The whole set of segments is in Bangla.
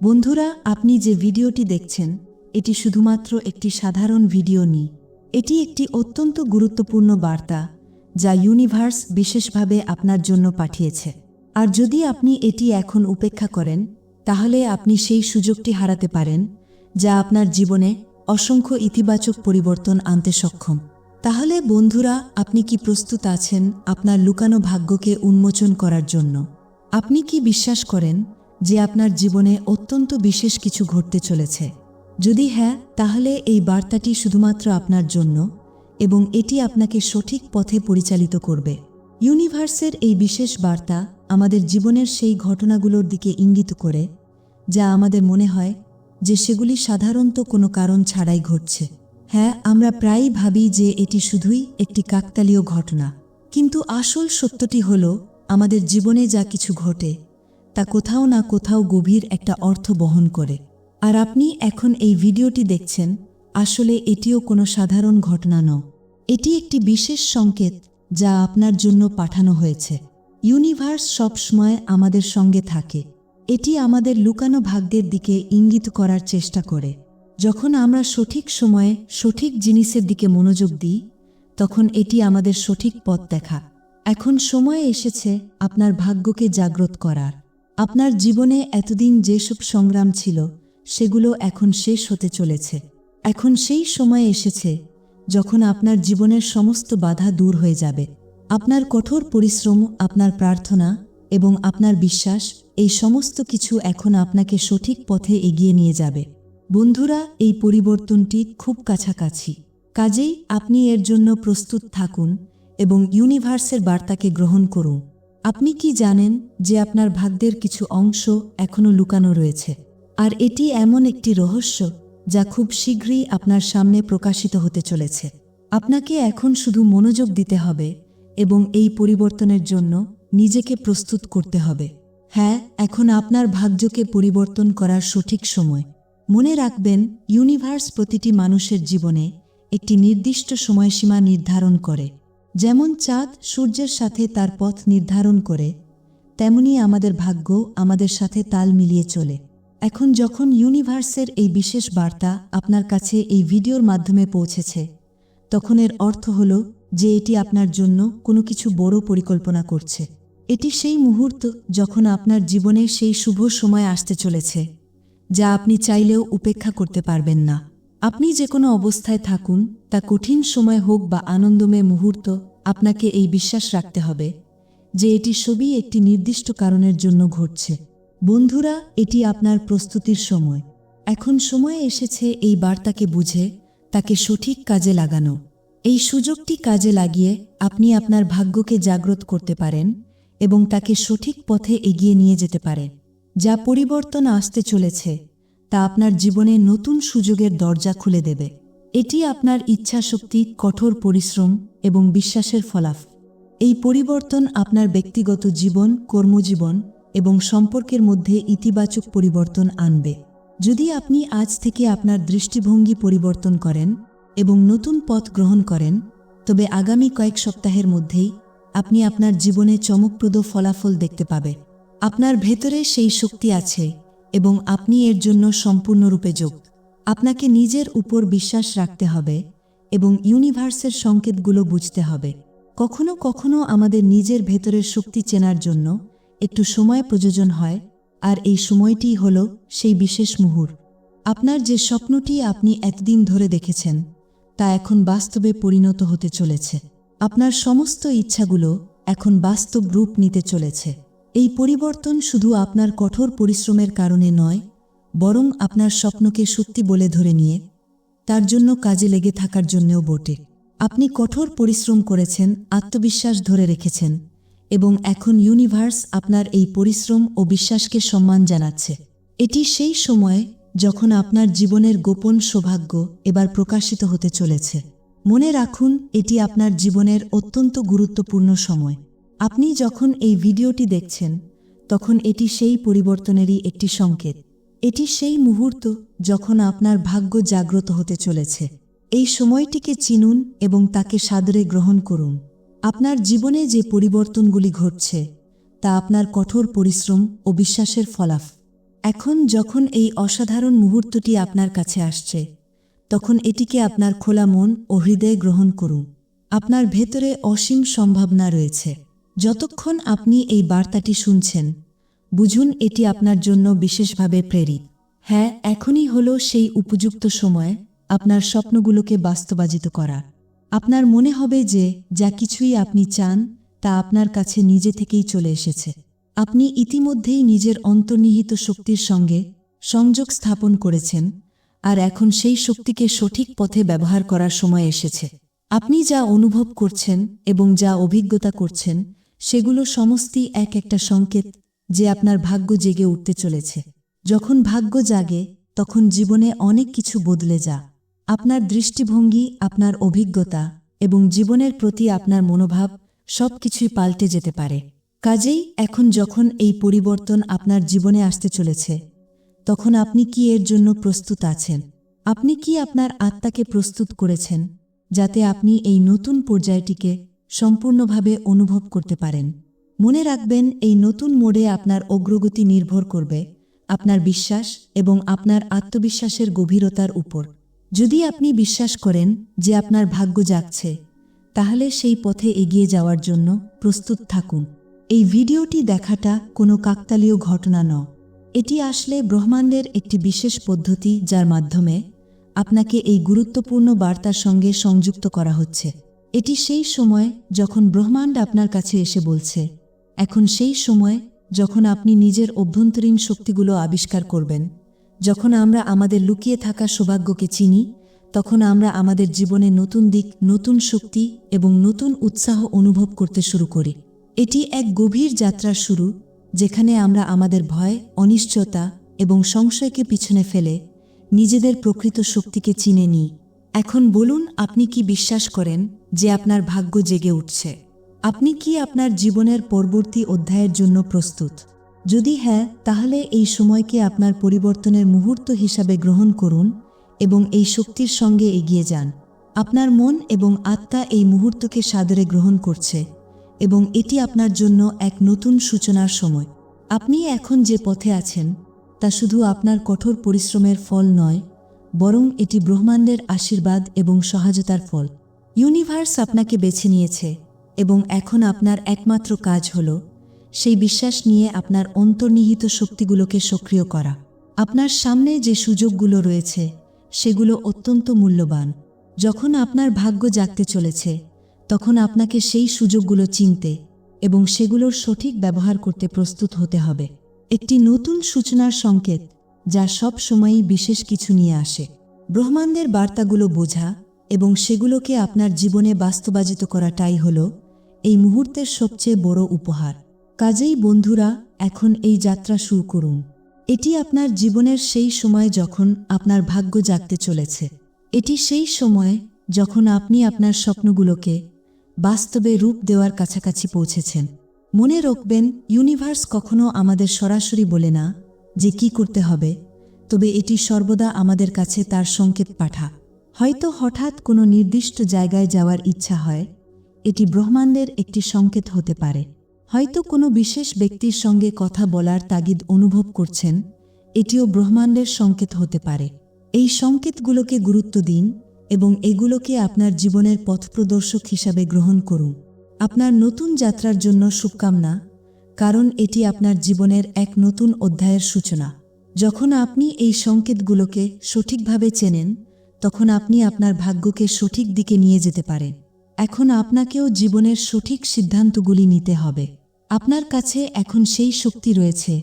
বন্ধুরা, আপনি যে ভিডিওটি দেখছেন, এটি শুধুমাত্র একটি সাধারণ ভিডিও নি। এটি একটি অত্যন্ত গুরুত্বপূর্ণ বার্তা, যা ইউনিভার্স বিশেষভাবে আপনার জন্য পাঠিয়েছে। আর যদি আপনি এটি এখন উপেক্ষা করেন, তাহলে আপনি সেই সুযোগটি হারাতে পারেন, যা আপনার জীবনে অসংখ্য ইতিবাচক পরিবর্তন আনতে সক্ষম। তাহলে, বন্ধুরা, আপনি কি প্রস্তুত আছেন আপনার লুকানো ভাগ্যকে উন্মোচন করার জন্য? আপনি কি বিশ্বাস করেন যে আপনার জীবনে অত্যন্ত বিশেষ কিছু ঘটতে চলেছে। যদি হ্যাঁ তাহলে এই বার্তাটি শুধুমাত্র আপনার জন্য এবং এটি আপনাকে সঠিক পথে পরিচালিত করবে। ইউনিভার্সের এই বিশেষ বার্তা আমাদের জীবনের সেই ঘটনাগুলোর দিকে ইঙ্গিত করে, যা আমাদের মনে হয় যে সেগুলি সাধারণত কোনো কারণ ছাড়াই ঘটছে। হ্যাঁ আমরা প্রায়ই ভাবি যে এটি শুধুই একটি কাকতালীয় ঘটনা। কিন্তু আসল সত্যটি হল, আমাদের জীবনে যা কিছু ঘটে তা কোথাও না কোথাও গভীর একটা অর্থ বহন করে। আর আপনি এখন এই ভিডিওটি দেখছেন, আসলে এটিও কোনো সাধারণ ঘটনা নয়। এটি একটি বিশেষ সংকেত যা আপনার জন্য পাঠানো হয়েছে। ইউনিভার্স সবসময় আমাদের সঙ্গে থাকে। এটি আমাদের লুকানো ভাগ্যের দিকে ইঙ্গিত করার চেষ্টা করে। যখন আমরা সঠিক সময়ে সঠিক জিনিসের দিকে মনোযোগ দিই, তখন এটি আমাদের সঠিক পথ দেখা। এখন সময় এসেছে আপনার ভাগ্যকে জাগ্রত করার। আপনার জীবনে এতদিন যেসব সংগ্রাম ছিল, সেগুলো এখন শেষ হতে চলেছে। এখন সেই সময় এসেছে যখন আপনার জীবনের সমস্ত বাধা দূর হয়ে যাবে। আপনার কঠোর পরিশ্রম, আপনার প্রার্থনা এবং আপনার বিশ্বাস, এই সমস্ত কিছু এখন আপনাকে সঠিক পথে এগিয়ে নিয়ে যাবে। বন্ধুরা, এই পরিবর্তনটি খুব কাছাকাছি। কাজেই আপনি এর জন্য প্রস্তুত থাকুন এবং ইউনিভার্সের বার্তাকে গ্রহণ করুন। আপনি কি জানেন যে আপনার ভাগ্যের কিছু অংশ এখনও লুকানো রয়েছে? আর এটি এমন একটি রহস্য যা খুব শীঘ্রই আপনার সামনে প্রকাশিত হতে চলেছে। আপনাকে এখন শুধু মনোযোগ দিতে হবে এবং এই পরিবর্তনের জন্য নিজেকে প্রস্তুত করতে হবে। হ্যাঁ এখন আপনার ভাগ্যকে পরিবর্তন করার সঠিক সময়। মনে রাখবেন ইউনিভার্স প্রতিটি মানুষের জীবনে একটি নির্দিষ্ট সময়সীমা নির্ধারণ করে। যেমন চাঁদ সূর্যের সাথে তার পথ নির্ধারণ করে, তেমনি আমাদের ভাগ্য আমাদের সাথে তাল মিলিয়ে চলে। এখন যখন ইউনিভার্সের এই বিশেষ বার্তা আপনার কাছে এই ভিডিওর মাধ্যমে পৌঁছেছে, তখন এর অর্থ হল যে এটি আপনার জন্য কোনো কিছু বড় পরিকল্পনা করছে। এটি সেই মুহূর্ত যখন আপনার জীবনে সেই শুভ সময় আসতে চলেছে, যা আপনি চাইলেও উপেক্ষা করতে পারবেন না। আপনি যে কোনো অবস্থায় থাকুন, তা কঠিন সময় হোক বা আনন্দময় মুহূর্ত, আপনাকে এই বিশ্বাস রাখতে হবে যে এটি সবই একটি নির্দিষ্ট কারণের জন্য ঘটছে। বন্ধুরা, এটি আপনার প্রস্তুতির সময়। এখন সময় এসেছে এই বার্তাকে বুঝে, তাকে সঠিক কাজে লাগানো। এই সুযোগটি কাজে লাগিয়ে আপনি আপনার ভাগ্যকে জাগ্রত করতে পারেন এবং তাকে সঠিক পথে এগিয়ে নিয়ে যেতে পারেন, যা পরিবর্তন আসতে চলেছে। তা আপনার জীবনে নতুন সুযোগের দরজা খুলে দেবে। এটি আপনার ইচ্ছাশক্তি, কঠোর পরিশ্রম এবং বিশ্বাসের ফলাফ। এই পরিবর্তন আপনার ব্যক্তিগত জীবন, কর্মজীবন এবং সম্পর্কের মধ্যে ইতিবাচক পরিবর্তন আনবে। যদি আপনি আজ থেকে আপনার দৃষ্টিভঙ্গি পরিবর্তন করেন এবং নতুন পথ গ্রহণ করেন, তবে আগামী কয়েক সপ্তাহের মধ্যেই আপনি আপনার জীবনে চমকপ্রদ ফলাফল দেখতে পাবে। আপনার ভেতরে সেই শক্তি আছে এবং আপনি এর জন্য সম্পূর্ণরূপে যোগ। আপনাকে নিজের উপর বিশ্বাস রাখতে হবে এবং ইউনিভার্সের সংকেতগুলো বুঝতে হবে। কখনো কখনো আমাদের নিজের ভেতরের শক্তি চেনার জন্য একটু সময় প্রয়োজন হয়, আর এই সময়টিই হল সেই বিশেষ মুহূর্ত। আপনার যে স্বপ্নটি আপনি এতদিন ধরে দেখেছেন, তা এখন বাস্তবে পরিণত হতে চলেছে। আপনার সমস্ত ইচ্ছাগুলো এখন বাস্তব রূপ নিতে চলেছে। এই পরিবর্তন শুধু আপনার কঠোর পরিশ্রমের কারণে নয়, বরং আপনার স্বপ্নকে সত্যি বলে ধরে নিয়ে, তার জন্য কাজে লেগে থাকার জন্যও বটে। আপনি কঠোর পরিশ্রম করেছেন, আত্মবিশ্বাস ধরে রেখেছেন, এবং এখন ইউনিভার্স আপনার এই পরিশ্রম ও বিশ্বাসকে সম্মান জানাচ্ছে। এটি সেই সময় যখন আপনার জীবনের গোপন সৌভাগ্য এবার প্রকাশিত হতে চলেছে। মনে রাখুন, এটি আপনার জীবনের অত্যন্ত গুরুত্বপূর্ণ সময়। আপনি যখন এই ভিডিওটি দেখছেন, তখন এটি সেই পরিবর্তনেরই একটি সংকেত। এটি সেই মুহূর্ত যখন আপনার ভাগ্য জাগ্রত হতে চলেছে। এই সময়টিকে চিনুন এবং তাকে সাদরে গ্রহণ করুন। আপনার জীবনে যে পরিবর্তনগুলি ঘটছে, তা আপনার কঠোর পরিশ্রম ও বিশ্বাসের ফলাফ। এখন যখন এই অসাধারণ মুহূর্তটি আপনার কাছে আসছে, তখন এটিকে আপনার খোলা মন ও হৃদয়ে গ্রহণ করুন। আপনার ভেতরে অসীম সম্ভাবনা রয়েছে। যতক্ষণ আপনি এই বার্তাটি শুনছেন, বুঝুন এটি আপনার জন্য বিশেষভাবে প্রেরিত। হ্যাঁ এখনই হল সেই উপযুক্ত সময়, আপনার স্বপ্নগুলোকে বাস্তবায়িত করা। আপনার মনে হবে যে, যা কিছুই আপনি চান, তা আপনার কাছে নিজে থেকেই চলে এসেছে। আপনি ইতিমধ্যেই নিজের অন্তর্নিহিত শক্তির সঙ্গে সংযোগ স্থাপন করেছেন, আর এখন সেই শক্তিকে সঠিক পথে ব্যবহার করার সময় এসেছে। আপনি যা অনুভব করছেন এবং যা অভিজ্ঞতা করছেন সেগুলো সমস্তই এক একটা সংকেত যে আপনার ভাগ্য জেগে উঠতে চলেছে। যখন ভাগ্য জাগে, তখন জীবনে অনেক কিছু বদলে যা। আপনার দৃষ্টিভঙ্গি, আপনার অভিজ্ঞতা এবং জীবনের প্রতি আপনার মনোভাব সব কিছুই পাল্টে যেতে পারে। কাজেই এখন যখন এই পরিবর্তন আপনার জীবনে আসতে চলেছে, তখন আপনি কি এর জন্য প্রস্তুত আছেন? আপনি কি আপনার আত্মাকে প্রস্তুত করেছেন, যাতে আপনি এই নতুন পর্যায়টিকে সম্পূর্ণভাবে অনুভব করতে পারেন। মনে রাখবেন, এই নতুন মোড়ে আপনার অগ্রগতি নির্ভর করবে আপনার বিশ্বাস এবং আপনার আত্মবিশ্বাসের গভীরতার উপর। যদি আপনি বিশ্বাস করেন যে আপনার ভাগ্য জাগছে তাহলে সেই পথে এগিয়ে যাওয়ার জন্য প্রস্তুত থাকুন। এই ভিডিওটি দেখাটা কোনো কাকতালীয় ঘটনা ন এটি আসলে ব্রহ্মাণ্ডের একটি বিশেষ পদ্ধতি যার মাধ্যমে আপনাকে এই গুরুত্বপূর্ণ বার্তার সঙ্গে সংযুক্ত করা হচ্ছে। এটি সেই সময় যখন ব্রহ্মাণ্ড আপনার কাছে এসে বলছে। এখন সেই সময় যখন আপনি নিজের অভ্যন্তরীণ শক্তিগুলো আবিষ্কার করবেন। যখন আমরা আমাদের লুকিয়ে থাকা সৌভাগ্যকে চিনি, তখন আমরা আমাদের জীবনে নতুন দিক, নতুন শক্তি এবং নতুন উৎসাহ অনুভব করতে শুরু করি। এটি এক গভীর যাত্রার শুরু, যেখানে আমরা আমাদের ভয়, অনিশ্চয়তা এবং সংশয়কে পিছনে ফেলে নিজেদের প্রকৃত শক্তিকে চিনে নিই। এখন বলুন, আপনি কি বিশ্বাস করেন? যে আপনার ভাগ্য জেগে উঠছে। আপনি কি আপনার জীবনের পরবর্তী অধ্যায়ের জন্য প্রস্তুত? যদি হ্যাঁ তাহলে এই সময়কে আপনার পরিবর্তনের মুহূর্ত হিসাবে গ্রহণ করুন এবং এই শক্তির সঙ্গে এগিয়ে যান। আপনার মন এবং আত্মা এই মুহূর্তকে সাদরে গ্রহণ করছে এবং এটি আপনার জন্য এক নতুন সূচনার সময়। আপনি এখন যে পথে আছেন, তা শুধু আপনার কঠোর পরিশ্রমের ফল নয়, বরং এটি ব্রহ্মাণ্ডের আশীর্বাদ এবং সহায়তার ফল। ইউনিভার্স আপনাকে বেছে নিয়েছে এবং এখন আপনার একমাত্র কাজ হল সেই বিশ্বাস নিয়ে আপনার অন্তর্নিহিত শক্তিগুলোকে সক্রিয় করা। আপনার সামনে যে সুযোগগুলো রয়েছে, সেগুলো অত্যন্ত মূল্যবান। যখন আপনার ভাগ্য জাগতে চলেছে, তখন আপনাকে সেই সুযোগগুলো চিনতে এবং সেগুলোর সঠিক ব্যবহার করতে প্রস্তুত হতে হবে। একটি নতুন সূচনার সংকেত যা সব সময়ই বিশেষ কিছু নিয়ে আসে। ব্রহ্মাণ্ডের বার্তাগুলো বোঝা এবং সেগুলোকে আপনার জীবনে বাস্তবায়িত করাটাই হল এই মুহূর্তের সবচেয়ে বড় উপহার। কাজেই বন্ধুরা, এখন এই যাত্রা শুরু করুন। এটি আপনার জীবনের সেই সময় যখন আপনার ভাগ্য জাগতে চলেছে। এটি সেই সময় যখন আপনি আপনার স্বপ্নগুলোকে বাস্তবে রূপ দেওয়ার কাছাকাছি পৌঁছেছেন। মনে রাখবেন ইউনিভার্স কখনো আমাদের সরাসরি বলে না যে কি করতে হবে, তবে এটি সর্বদা আমাদের কাছে তার সংকেত পাঠা। হয়তো হঠাৎ কোনো নির্দিষ্ট জায়গায় যাওয়ার ইচ্ছা হয়, এটি ব্রহ্মাণ্ডের একটি সংকেত হতে পারে। হয়তো কোনো বিশেষ ব্যক্তির সঙ্গে কথা বলার তাগিদ অনুভব করছেন, এটিও ব্রহ্মাণ্ডের সংকেত হতে পারে। এই সংকেতগুলোকে গুরুত্ব দিন এবং এগুলোকে আপনার জীবনের পথপ্রদর্শক হিসাবে গ্রহণ করুন। আপনার নতুন যাত্রার জন্য শুভকামনা, কারণ এটি আপনার জীবনের এক নতুন অধ্যায়ের সূচনা। যখন আপনি এই সংকেতগুলোকে সঠিকভাবে চেনেন তখন আপনি আপনার ভাগ্যকে সঠিক দিকে নিয়ে যেতে পারেন। এখন আপনাকেও জীবনের সঠিক সিদ্ধান্তগুলি নিতে হবে। আপনার কাছে এখন সেই শক্তি রয়েছে,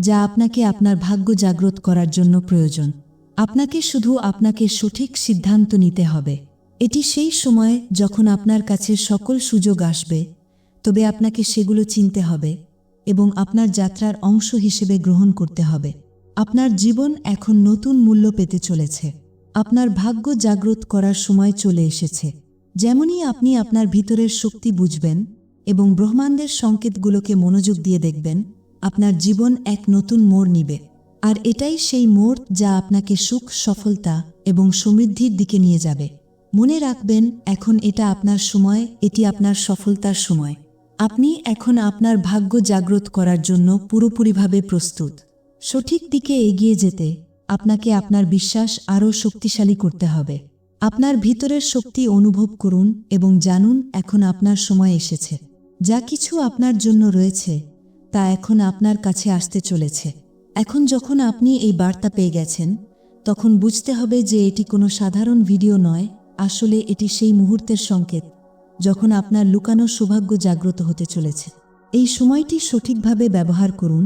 যা আপনাকে আপনার ভাগ্য জাগ্রত করার জন্য প্রয়োজন। আপনাকে শুধু আপনাকে সঠিক সিদ্ধান্ত নিতে হবে। এটি সেই সময় যখন আপনার কাছে সকল সুযোগ আসবে, তবে আপনাকে সেগুলো চিনতে হবে এবং আপনার যাত্রার অংশ হিসেবে গ্রহণ করতে হবে। আপনার জীবন এখন নতুন মূল্য পেতে চলেছে। আপনার ভাগ্য জাগ্রত করার সময় চলে এসেছে। যেমনই আপনি আপনার ভিতরের শক্তি বুঝবেন এবং ব্রহ্মাণ্ডের সংকেতগুলোকে মনোযোগ দিয়ে দেখবেন, আপনার জীবন এক নতুন মোড় নিবে। আর এটাই সেই মোড় যা আপনাকে সুখ, সফলতা এবং সমৃদ্ধির দিকে নিয়ে যাবে। মনে রাখবেন, এখন এটা আপনার সময়, এটি আপনার সফলতার সময়। আপনি এখন আপনার ভাগ্য জাগ্রত করার জন্য পুরোপুরিভাবে প্রস্তুত। সঠিক দিকে এগিয়ে যেতে আপনাকে আপনার বিশ্বাস আরও শক্তিশালী করতে হবে। আপনার ভিতরের শক্তি অনুভব করুন এবং জানুন, এখন আপনার সময় এসেছে। যা কিছু আপনার জন্য রয়েছে, তা এখন আপনার কাছে আসতে চলেছে। এখন যখন আপনি এই বার্তা পেয়ে গেছেন, তখন বুঝতে হবে যে এটি কোনো সাধারণ ভিডিও নয়, আসলে এটি সেই মুহূর্তের সংকেত, যখন আপনার লুকানো সৌভাগ্য জাগ্রত হতে চলেছে। এই সময়টি সঠিকভাবে ব্যবহার করুন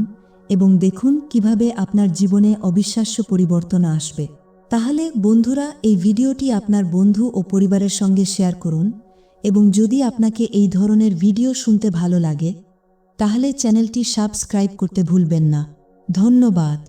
এবং দেখুন কীভাবে আপনার জীবনে অবিশ্বাস্য পরিবর্তন আসবে। তাহলে বন্ধুরা, এই ভিডিওটি আপনার বন্ধু ও পরিবারের সঙ্গে শেয়ার করুন এবং যদি আপনাকে এই ধরনের ভিডিও শুনতে ভালো লাগে, তাহলে চ্যানেলটি সাবস্ক্রাইব করতে ভুলবেন না। ধন্যবাদ।